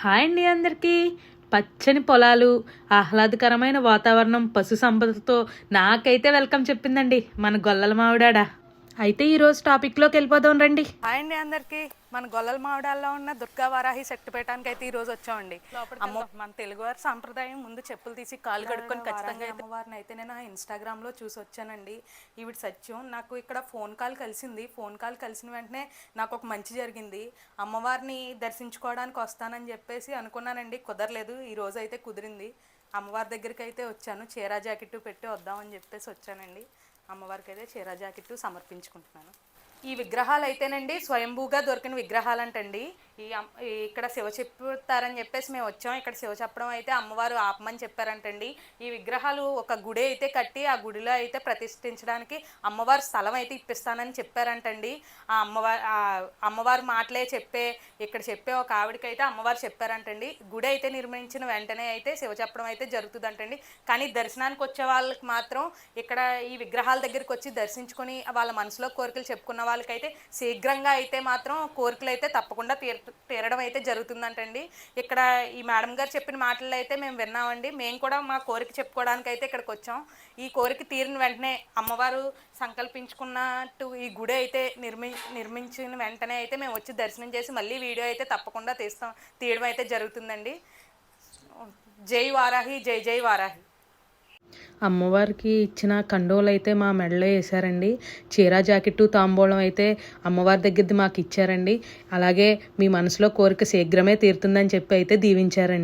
Hi అండి అందరికీ. పచ్చని పొలాలు ఆహ్లాదకరమైన వాతావరణం పశు సంపదతో నాకైతే వెల్కమ్ చెప్పిందండి మన గొల్లల మావిడాడ. అయితే ఈరోజు టాపిక్లోకి వెళ్ళిపోదాం రండి. హాయ్ అండి అందరికి. మన గొల్లల మామిడాల్లో ఉన్న దుర్గా వారాహి శక్తి పీఠానికి అయితే ఈ రోజు వచ్చామండి. అమ్మ మన తెలుగువారి సాంప్రదాయం ముందు చెప్పులు తీసి కాలు కడుక్కొని ఖచ్చితంగా అయితే అమ్మవారిని అయితే నేను ఇన్స్టాగ్రామ్లో చూసి వచ్చానండి. ఈవిడ సత్యం నాకు ఇక్కడ ఫోన్ కాల్ కలిసింది. ఫోన్ కాల్ కలిసిన వెంటనే నాకు ఒక మంచి జరిగింది. అమ్మవారిని దర్శించుకోవడానికి వస్తానని చెప్పేసి అనుకున్నానండి. కుదరలేదు. ఈ రోజు అయితే కుదిరింది. అమ్మవారి దగ్గరికి అయితే వచ్చాను. చీరా జాకెట్ పెట్టి వద్దామని చెప్పేసి వచ్చానండి. అమ్మవారికి అయితే చీరా జాకెట్ సమర్పించుకుంటున్నాను. ఈ విగ్రహాలు అయితేనండి స్వయంభూగా దొరికిన విగ్రహాలు అంటండి ఈ అమ్- ఇక్కడ శివ చెప్తారని చెప్పేసి మేము వచ్చాం. ఇక్కడ శివ చెప్పడం అయితే అమ్మవారు ఆపమని చెప్పారంటండి. ఈ విగ్రహాలు ఒక గుడి అయితే కట్టి ఆ గుడిలో అయితే ప్రతిష్ఠించడానికి అమ్మవారు స్థలం అయితే ఇప్పిస్తానని చెప్పారంటండి. ఆ అమ్మవారు అమ్మవారు అమ్మవారి మాటలే చెప్పే ఇక్కడ చెప్పే ఒక ఆవిడకైతే అమ్మవారు చెప్పారంటండి. గుడి అయితే నిర్మించిన వెంటనే అయితే శివ చెప్పడం అయితే జరుగుతుందంటండి. కానీ దర్శనానికి వచ్చే వాళ్ళకి మాత్రం ఇక్కడ ఈ విగ్రహాల దగ్గరికి వచ్చి దర్శించుకొని వాళ్ళ మనసులో కోరికలు చెప్పుకున్న వాళ్ళకైతే శీఘ్రంగా అయితే మాత్రం కోరికలు అయితే తప్పకుండా తీరు తీరడం అయితే జరుగుతుందంటండి. ఇక్కడ ఈ మేడం గారు చెప్పిన మాటలు అయితే మేము విన్నామండి. మేము కూడా మా కోరిక చెప్పుకోవడానికి అయితే ఇక్కడికి వచ్చాం. ఈ కోరిక తీరిన వెంటనే అమ్మవారు సంకల్పించుకున్నట్టు ఈ గుడి అయితే నిర్మి నిర్మించిన వెంటనే అయితే మేము వచ్చి దర్శనం చేసి మళ్ళీ వీడియో అయితే తప్పకుండా తీస్తాం తీయడం అయితే జరుగుతుందండి. జై వారాహి జై జై వారాహి. అమ్మవారికి ఇచ్చిన కండోలు అయితే మా మెడలో వేశారండి. చీర జాకెట్టు తాంబూలం అయితే అమ్మవారి దగ్గరది మాకు ఇచ్చారండి అలాగే మీ మనసులో కోరిక శీఘ్రమే తీరుతుందని చెప్పి అయితే దీవించారండి.